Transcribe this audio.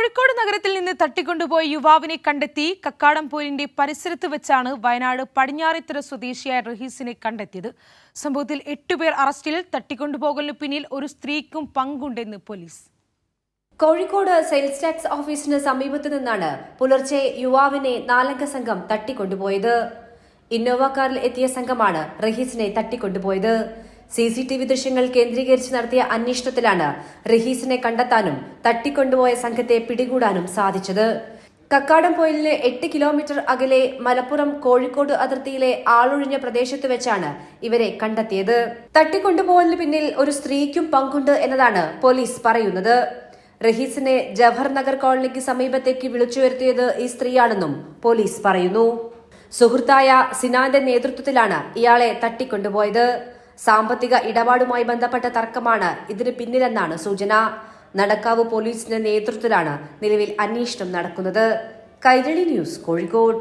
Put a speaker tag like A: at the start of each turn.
A: കോഴിക്കോട് നഗരത്തിൽ നിന്ന് തട്ടിക്കൊണ്ടുപോയ യുവാവിനെ കണ്ടെത്തി കക്കാടംപോയിലിന്റെ പരിസരത്ത് വെച്ചാണ് വയനാട് പടിഞ്ഞാറിത്തറ സ്വദേശിയായ റഹീസിനെ കണ്ടെത്തിയത്. സംഭവത്തിൽ എട്ടുപേർ അറസ്റ്റിൽ തട്ടിക്കൊണ്ടുപോകലിന് പിന്നിൽ ഒരു സ്ത്രീക്കും പങ്കുണ്ടെന്ന് പോലീസ്.
B: കോഴിക്കോട് സെയിൽസ് ടാക്സ് ഓഫീസിന് സമീപത്തു നിന്നാണ് പുലർച്ചെ യുവാവിനെ നാലംഗ സംഘം തട്ടിക്കൊണ്ടുപോയത്. ഇന്നോവ കാറിൽ എത്തിയ സംഘമാണ് റഹീസിനെ തട്ടിക്കൊണ്ടുപോയത്. സി സി ടി വി ദൃശ്യങ്ങൾ കേന്ദ്രീകരിച്ച് നടത്തിയ അന്വേഷണത്തിലാണ് റഹീസിനെ കണ്ടെത്താനും തട്ടിക്കൊണ്ടുപോയ സംഘത്തെ പിടികൂടാനും സാധിച്ചത്. കക്കാടംപൊയിലിന് എട്ട് കിലോമീറ്റർ അകലെ മലപ്പുറം കോഴിക്കോട് അതിർത്തിയിലെ ആളൊഴിഞ്ഞ പ്രദേശത്ത് വെച്ചാണ് ഇവരെ കണ്ടെത്തിയത്. തട്ടിക്കൊണ്ടുപോകലിന് പിന്നിൽ ഒരു സ്ത്രീക്കും പങ്കുണ്ട് എന്നതാണ് പോലീസ് പറയുന്നത്. റഹീസിനെ ജവഹർ നഗർ കോളനിക്ക് സമീപത്തേക്ക് വിളിച്ചു വരുത്തിയത് ഈ സ്ത്രീയാണെന്നും പോലീസ് പറയുന്നു. സുഹൃത്തായ സിനാന്റെ നേതൃത്വത്തിലാണ് ഇയാളെ തട്ടിക്കൊണ്ടുപോയത്. സാമ്പത്തിക ഇടപാടുമായി ബന്ധപ്പെട്ട തർക്കമാണ് ഇതിന് പിന്നിലെന്നാണ് സൂചന. നടക്കാവ് പോലീസിന്റെ നേതൃത്വത്തിലാണ് നിലവിൽ അന്വേഷണം നടക്കുന്നത്. കൈരളി ന്യൂസ് കോഴിക്കോട്.